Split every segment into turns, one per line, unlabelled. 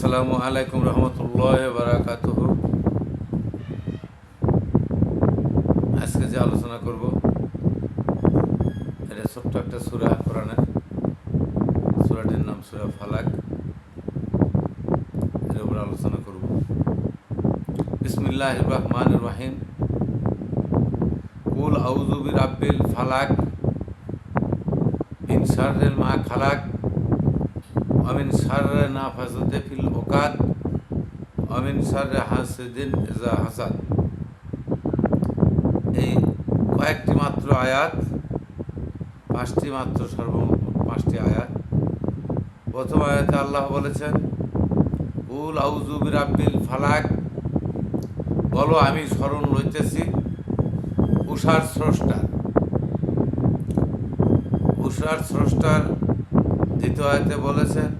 আসসালামু আলাইকুম রহমতুল্লাহ বারাকাত আজকে যে আলোচনা করব, এটা ছোট্ট একটা সুরা কোরআনের। সুরাটির নাম সুরা ফালাক। এর উপর আলোচনা করব। বিসমিল্লাহ রহমান রহিম। কুল আউযু বিরাব্বিল ফালাক, মিন মা খালাক। অমিন সারে না ফাসাদে ফিল ওকাদ অমিন সারে হাসিদিন এজা হাসাদ। এই কয়েকটি মাত্র আয়াত, পাঁচটি মাত্র সর্বমোট পাঁচটি আয়াত। প্রথম আয়াতে আল্লাহ বলেছেন উল আউজুবির আব্বিল ফালাক। বলো, আমি স্মরণ লইতেছি উষার স্রষ্টার। উষার স্রষ্টার দ্বিতীয় আয়তে বলেছেন,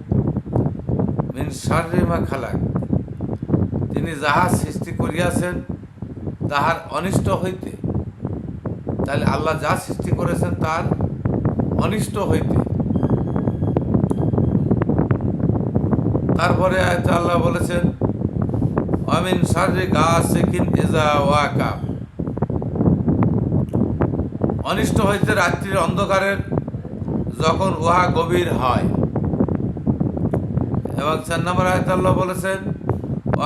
মিন শারিমা খালাক। তিনি যাহা সৃষ্টি করিয়াছেন, তাহার অনিষ্ট হইতে, তাহলে আল্লাহ যা সৃষ্টি করেছেন তার অনিষ্ট হইতে। তারপরে আল্লাহ বলেছেন, অমিন শারী গা সেকিন এজা ওয়াকা। অনিষ্ট হইতে রাত্রির অন্ধকারের যখন উহা গভীর হয়। এবং চার নম্বর আয়ত আল্লাহ বলেছেন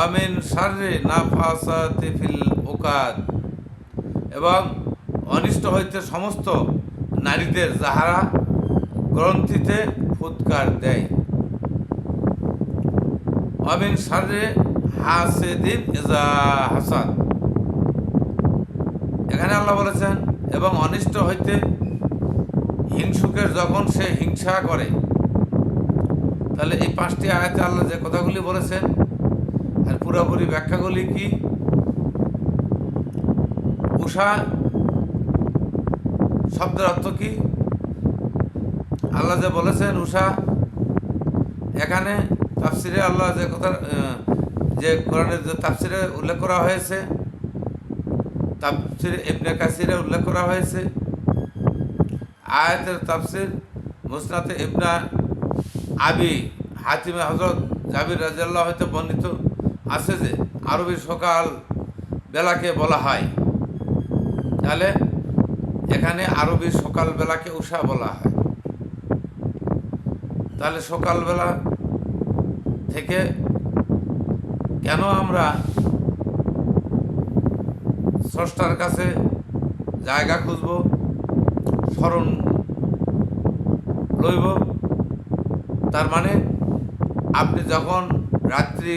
অমিন শাররে নাফাসাতে ফিল ওকাদ এবং অনিষ্ট হইতে সমস্ত নারীদের যাহারা গ্রন্থিতে ফুৎকার দেয়। অমিন শাররে হাসে দিন এজা হাসান এখানে আল্লাহ বলেছেন, এবং অনিষ্ট হইতে হিংসুকের যখন সে হিংসা করে, তাহলে এই পাঁচটি আয়াতে আল্লাহ যে কথাগুলি বলেছেন, আর পুরোপুরি ব্যাখ্যাগুলি কি? উষা শব্দের অর্থ কি? আল্লাহ যে বলেছেন, উষা, এখানে তাফসিরে আল্লাহ যে কথা যে কোরআনের যে তাফসিরে উল্লেখ করা হয়েছে, তাফসিরে ইবনে কাসিরে উল্লেখ করা হয়েছে আয়াতের তাফসির মুসনাতে ইবনা আবি হাতিমে হজরত জাবির রাজিয়াল্লাহ হইতে বর্ণিত আছে যে আরবি সকাল বেলাকে বলা হয়। তাহলে এখানে আরবি সকাল বেলাকে উষা বলা হয়। তাহলে সকালবেলা থেকে কেন আমরা স্রষ্টার কাছে জায়গা খুঁজব? স্মরণ লইব। তার মানে আপনি যখন রাত্রি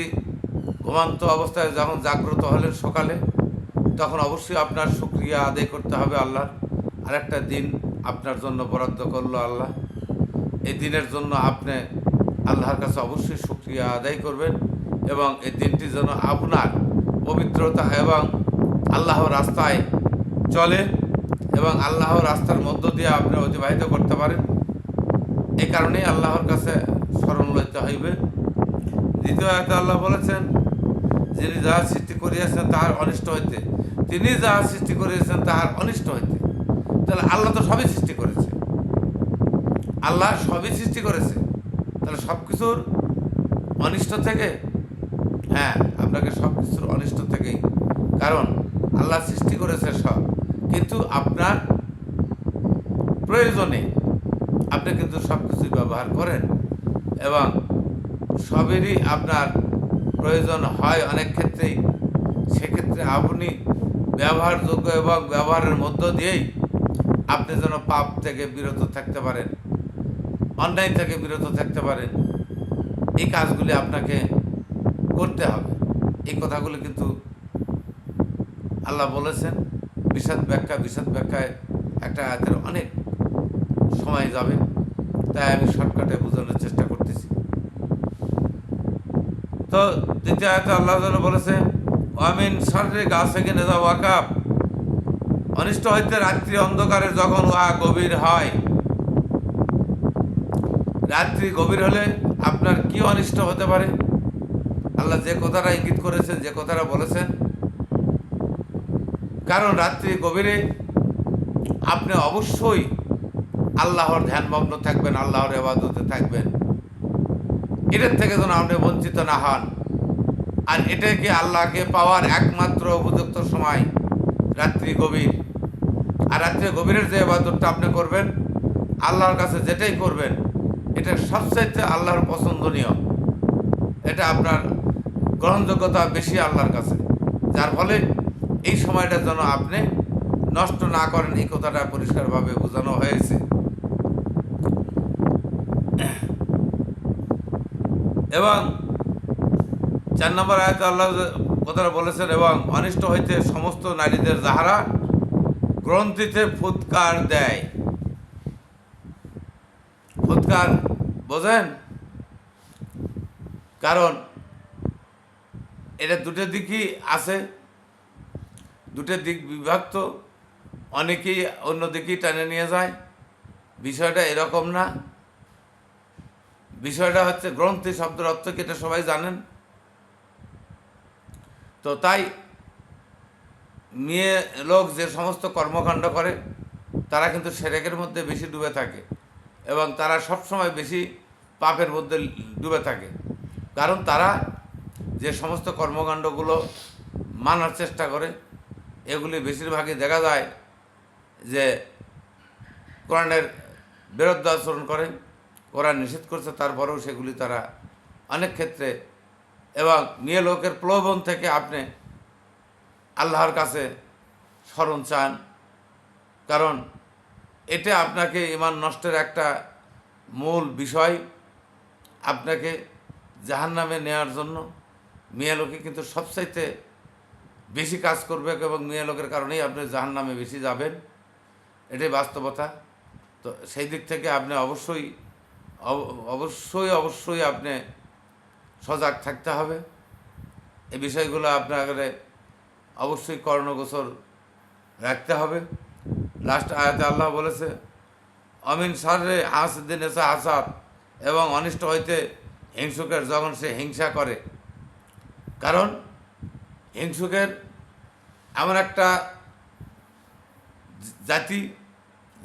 ঘুমান্ত অবস্থায় যখন জাগ্রত হলেন সকালে, তখন অবশ্যই আপনার শুক্রিয়া আদায় করতে হবে আল্লাহর। আরেকটা দিন আপনার জন্য বরাদ্দ করল আল্লাহ। এই দিনের জন্য আপনি আল্লাহর কাছে অবশ্যই শুক্রিয়া আদায় করবেন এবং এই দিনটি যেন আপনার পবিত্রতা এবং আল্লাহ রাস্তায় চলে। এবং আল্লাহ রাস্তার মধ্য দিয়ে আপনি অতিবাহিত করতে পারেন। এই কারণেই আল্লাহর কাছে স্মরণ লইতে হইবে। দ্বিতীয় আয়তে আল্লাহ বলেছেন, যিনি যাহা সৃষ্টি করিয়াছেন তাহার অনিষ্ট হইতে, তিনি যাহা সৃষ্টি করিয়াছেন তাহার অনিষ্ট হইতে। তাহলে আল্লাহ তো সবই সৃষ্টি করেছে। আল্লাহ সবই সৃষ্টি করেছে। তাহলে সব কিছুর অনিষ্ট থেকে হ্যাঁ আপনাকে সব কিছুর অনিষ্ট থেকেই। কারণ আল্লাহ সৃষ্টি করেছে সব। কিন্তু আপনার প্রয়োজনে আপনি কিন্তু সব কিছুই ব্যবহার করেন এবং সবেরই আপনার প্রয়োজন হয় অনেক ক্ষেত্রেই। সেক্ষেত্রে আপনি ব্যবহারযোগ্য এবং ব্যবহারের মধ্য দিয়েই আপনি যেন পাপ থেকে বিরত থাকতে পারেন, অন্যায় থেকে বিরত থাকতে পারেন, এই কাজগুলি আপনাকে করতে হবে। এই কথাগুলো কিন্তু আল্লাহ বলেছেন। বিষাদ ব্যাখ্যা, বিষাদ ব্যাখ্যায় একটা আয়াতের অনেক সময় যাবে, তাই আমি শর্টকাটে বোঝানোর চেষ্টা করতেছি। তো দ্বিতীয় আয়তে আল্লাহ বলেছে আমিন শরীরে গাছে কিনে যাও ওয়াকাপ অনিষ্ট হইতে রাত্রি অন্ধকারে যখন উহা গভীর হয়, রাত্রি গভীর হলে আপনার কি অনিষ্ট হতে পারে? আল্লাহ যে কথাটা ইঙ্গিত করেছেন, যে কথাটা বলেছেন কারণ রাত্রি গভীরে আপনি অবশ্যই আল্লাহর ধ্যানমগ্ন থাকবেন, আল্লাহর এবাদতে থাকবেন। এটার থেকে যেন আপনি বঞ্চিত না হন। আর এটাকে আল্লাহকে পাওয়ার একমাত্র উপযুক্ত সময় রাত্রি গভীর? আর রাত্রি গভীরের যে এবাদতটা আপনি করবেন, আল্লাহর কাছে যেটাই করবেন, এটা সবচাইতে আল্লাহর পছন্দনীয়। এটা আপনার গ্রহণযোগ্যতা বেশি আল্লাহর কাছে। যার ফলে এই সময়টা যেন আপনি নষ্ট না করেন, এই কথাটা পরিষ্কারভাবে বোঝানো হয়েছে। এবং চার নম্বর আয়তে আল্লাহ কথাটা বলেছেন, এবং অনিষ্ট হইতে সমস্ত নারীদের যাহারা গ্রন্থিতে ফুৎকার দেয়। ফুৎকার বোঝেন? কারণ এটা দুটো দিকই আছে। দুটো দিক বিভক্ত অনেকেই অন্য দিকেই টেনে নিয়ে যায়। বিষয়টা এরকম না। বিষয়টা হচ্ছে গ্রন্থি শব্দের অর্থ কি এটা সবাই জানেন? তো তাই মেয়ে লোক যে সমস্ত কর্মকাণ্ড করে, তারা কিন্তু সেরেকের মধ্যে বেশি ডুবে থাকে এবং তারা সবসময় বেশি পাপের মধ্যে ডুবে থাকে। কারণ তারা যে সমস্ত কর্মকাণ্ডগুলো মানার চেষ্টা করে এগুলি বেশিরভাগই দেখা যায় যে কোরআনের বিরুদ্ধ আচরণ করে, কোরআন নিষেধ করছে, তারপরেও সেগুলি তারা অনেক ক্ষেত্রে এবং মেয়ে লোকের প্রলোভন থেকে আপনি আল্লাহর কাছে স্মরণ চান। কারণ এটা আপনাকে ইমান নষ্টের একটা মূল বিষয়। আপনাকে জাহান নামে নেওয়ার জন্য মেয়ে লোকে কিন্তু সবচাইতে বেশি কাজ করবে এবং মেয়ে লোকের কারণেই আপনি জাহান নামে বেশি যাবেন। এটাই বাস্তবতা। তো সেই দিক থেকে আপনি অবশ্যই, অব- অবশ্যই অবশ্যই আপনি সজাগ থাকতে হবে। এই বিষয়গুলো আপনাকে অবশ্যই কর্ণগোচর রাখতে হবে। লাস্ট আয়াতে আল্লাহ বলেছে, অমিন সারে হাসদিন এসে আসাদ এবং অনিষ্ট হইতে হিংসুকের যখন সে হিংসা করে। কারণ হিংসুকের এমন একটা জাতি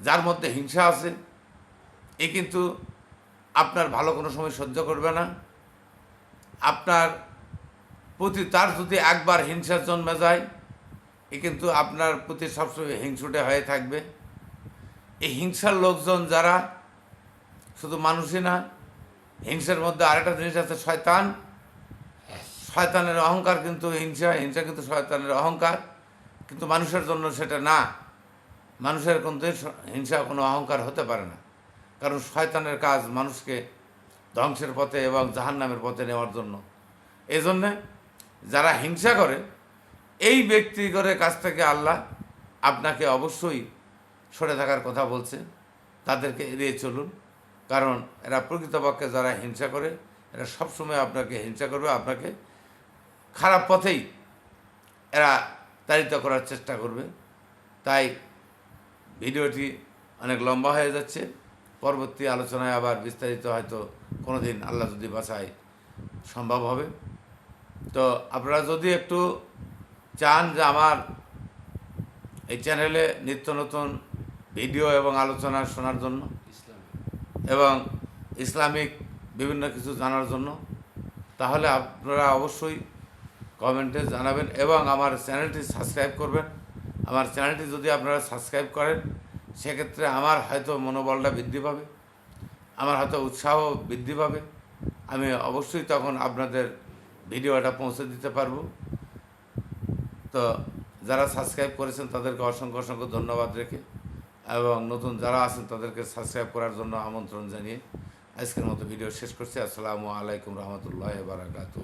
যার মধ্যে হিংসা আছে, এ কিন্তু আপনার ভালো কোনো সময় সহ্য করবে না। আপনার প্রতি, তার যদি একবার হিংসার জন্মে যায়, এ কিন্তু আপনার প্রতি সবসময় হিংসুটে হয়ে থাকবে। এই হিংসার লোকজন যারা, শুধু মানুষই না, হিংসার মধ্যে আরেকটা জিনিস আছে, শয়তান। শয়তানের অহংকার কিন্তু হিংসা হিংসা কিন্তু শয়তানের অহংকার। কিন্তু মানুষের জন্য সেটা না। মানুষের কিন্তু হিংসা কোনো অহংকার হতে পারে না। কারণ শয়তানের কাজ মানুষকে ধ্বংসের পথে এবং জাহান্নামের পথে নেওয়ার জন্য। এই জন্যে যারা হিংসা করে, এই ব্যক্তি করে কাছ থেকে আল্লাহ আপনাকে অবশ্যই সরে থাকার কথা বলছে। তাদেরকে এড়িয়ে চলুন। কারণ এরা প্রকৃতপক্ষে যারা হিংসা করে, এরা সবসময় আপনাকে হিংসা করবে, আপনাকে খারাপ পথেই এরা তাড়িত করার চেষ্টা করবে। তাই ভিডিওটি অনেক লম্বা হয়ে যাচ্ছে। পরবর্তী আলোচনায় আবার বিস্তারিত হয়তো কোনো দিন আল্লাহ যদি বাসায় সম্ভব হবে। তো আপনারা যদি একটু চান যে আমার এই চ্যানেলে নিত্য নতুন ভিডিও এবং আলোচনা শোনার জন্য এবং ইসলামিক বিভিন্ন কিছু জানার জন্য তাহলে আপনারা অবশ্যই কমেন্টে জানাবেন এবং আমার চ্যানেলটি সাবস্ক্রাইব করবেন। আমার চ্যানেলটি যদি আপনারা সাবস্ক্রাইব করেন, সেক্ষেত্রে আমার হয়তো মনোবলটা বৃদ্ধি পাবে, আমার হয়তো উৎসাহ বৃদ্ধি পাবে। আমি অবশ্যই তখন আপনাদের ভিডিওটা পৌঁছে দিতে পারব। তো যারা সাবস্ক্রাইব করেছেন, তাদেরকে অসংখ্য অসংখ্য ধন্যবাদ রেখে এবং নতুন যারা আছেন, তাদেরকে সাবস্ক্রাইব করার জন্য আমন্ত্রণ জানিয়ে আজকের মতো ভিডিও শেষ করছি। আসসালামু আলাইকুম রহমতুল্লাহ বারাকাতু